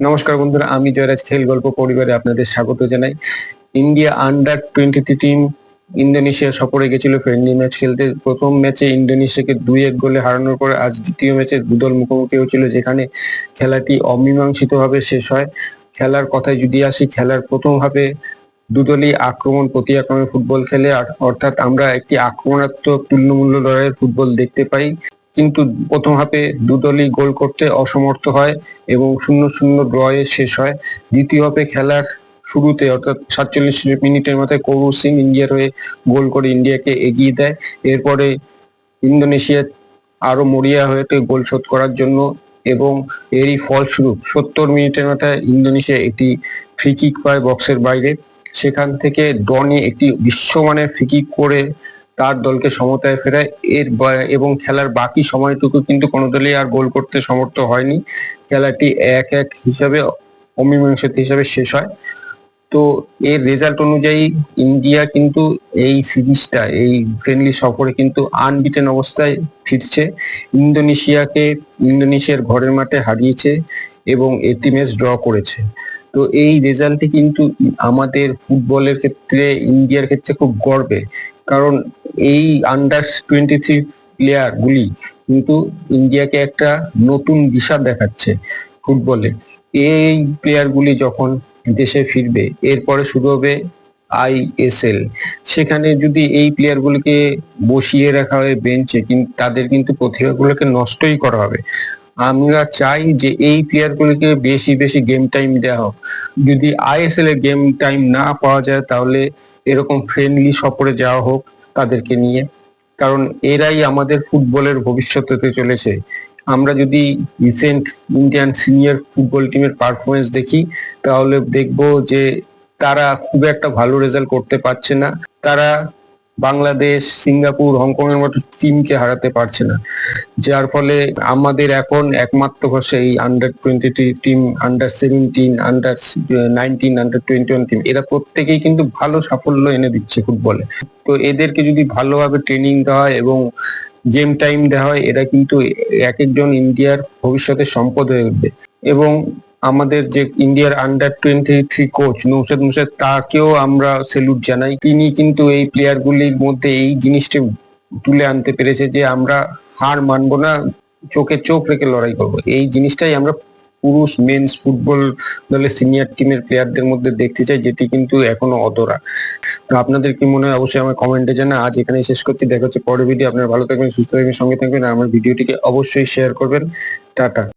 নমস্কার বন্ধুরা, আমি জয়রাজ খেল গল্প পরিবারে আপনাদের স্বাগত জানাই। India under twenty team Indonesia সফরে গেছিল ফ্রেন্ডলি ম্যাচ খেলতে। প্রথম ম্যাচে ইন্দোনেশিয়াকে দুই এক গোলে হারানোর পর আজ দ্বিতীয় ম্যাচে দুদল মুখোমুখি হয়েছিল যেখানে খেলাটি অমীমাংসিত ভাবে শেষ হয়। খেলার কথায় যদি আসি, খেলার প্রথম ভাবে দুদলই আক্রমণ প্রতি আক্রমণে ফুটবল খেলে অর্থাৎ আমরা একটি আক্রমণাত্মক তুল্যমূল্য লড়াইয়ের ফুটবল দেখতে পাই। কিন্তু প্রথম হাফে দুদলই গোল করতে অসমর্থ হয় এবং শূন্য শূন্য ড্রয়ে শেষ হয়। দ্বিতীয় হাফে খেলার শুরুতে, অর্থাৎ সাতচল্লিশ মিনিটের মাথায় কৌর সিং ইন্ডিয়ার হয়ে গোল করে ইন্ডিয়াকে এগিয়ে দেয়। এরপরে ইন্দোনেশিয়া আরও মরিয়া হয়েতে গোল শোধ করার জন্য এবং এরই ফলস্বরূপ সত্তর মিনিটের মাথায় ইন্দোনেশিয়া একটি ফ্রি কিক পায় বক্সের বাইরে। সেখান থেকে ডনি একটি বিশ্বমানের ফ্রি করে তার দলকে সমতায় ফেরায়। এর এবং খেলার বাকি সময়টুকু কিন্তু কোনো দলই আর গোল করতে সমর্থ হয়নি। খেলাটি এক এক হিসাবে, অমীমাংসিত হিসাবে শেষ হয়। তো এর রেজাল্ট অনুযায়ী ইন্ডিয়া কিন্তু এই সিরিজটা, এই ফ্রেন্ডলি সফরে কিন্তু আনবিটেন অবস্থায় ফিরছে। ইন্দোনেশিয়াকে, ইন্দোনেশিয়ার ঘরের মাঠে হারিয়েছে এবং একটি ম্যাচ ড্র করেছে। তো এই রেজাল্টটি কিন্তু আমাদের ফুটবলের ক্ষেত্রে, ইন্ডিয়ার ক্ষেত্রে খুব গর্বের। কারণ এই আন্ডার টোয়েন্টি থ্রি প্লেয়ার গুলি কিন্তু ইন্ডিয়াকে একটা নতুন দিশা দেখাচ্ছে ফুটবলে এই প্লেয়ার গুলি যখন দেশে ফিরবে, এরপরে শুরু হবে আইএসএল সেখানে যদি এই প্লেয়ার গুলিকে বসিয়ে রাখা হয় বেঞ্চে কিন্তু তাদের কিন্তু প্রতিভাগুলোকে নষ্টই করা হবে। আমরা চাই যে এই প্লেয়ার গুলিকে বেশি বেশি গেম টাইম দেওয়া হোক। যদি আইএসএল এর গেম টাইম না পাওয়া যায়, তাহলে এরকম ফ্রেন্ডলি সফরে যাওয়া হোক। তাদেরকে নিয়ে। কারণ এরাই আমাদের ফুটবলের ভবিষ্যৎ হতে চলেছে। আমরা যদি রিসেন্ট ইন্ডিয়ান সিনিয়র ফুটবল টিমের পারফরমেন্স দেখি, তাহলে দেখব যে তারা খুব একটা ভালো রেজাল্ট করতে পারছে না। তারা বাংলাদেশ, সিঙ্গাপুর হংকং এর মতো টিমকে হারাতে পারছে না। যার ফলে আমাদের এখন একমাত্র ভরসা এই under twenty team under seventeen under nineteen under twenty one team এরা প্রত্যেকেই কিন্তু ভালো সাফল্য এনে দিচ্ছে ফুটবলে তো এদেরকে যদি ভালোভাবে ট্রেনিং দেওয়া হয় এবং গেম টাইম দেওয়া হয়, এরা কিন্তু এক একজন ইন্ডিয়ার ভবিষ্যতের সম্পদ হয়ে উঠবে। এবং আমাদের যে ইন্ডিয়ার under twenty three coach Noushad Moosa তাকেও আমরা সেলুট জানাই। তিনি কিন্তু এই প্লেয়ার গুলির মধ্যে এই জিনিসটা তুলে আনতে পেরেছে যে আমরা হার মানবো না, চোখে চোখ রেখে লড়াই করব। এই জিনিসটাই আমরা পুরুষ মেন্স ফুটবল দলের সিনিয়র টিমের প্লেয়ারদের মধ্যে দেখতে চাই, যেটি কিন্তু এখনও অধরা। তো আপনাদের কি মনে হয়? অবশ্যই আমার কমেন্টে জানা আজ এখানে শেষ করছি। দেখা হচ্ছে পরের ভিডিও আপনারা ভালো থাকবেন, সুস্থ থাকবেন, সঙ্গে থাকবেন। আমার ভিডিওটিকে অবশ্যই শেয়ার করবেন। টাটা।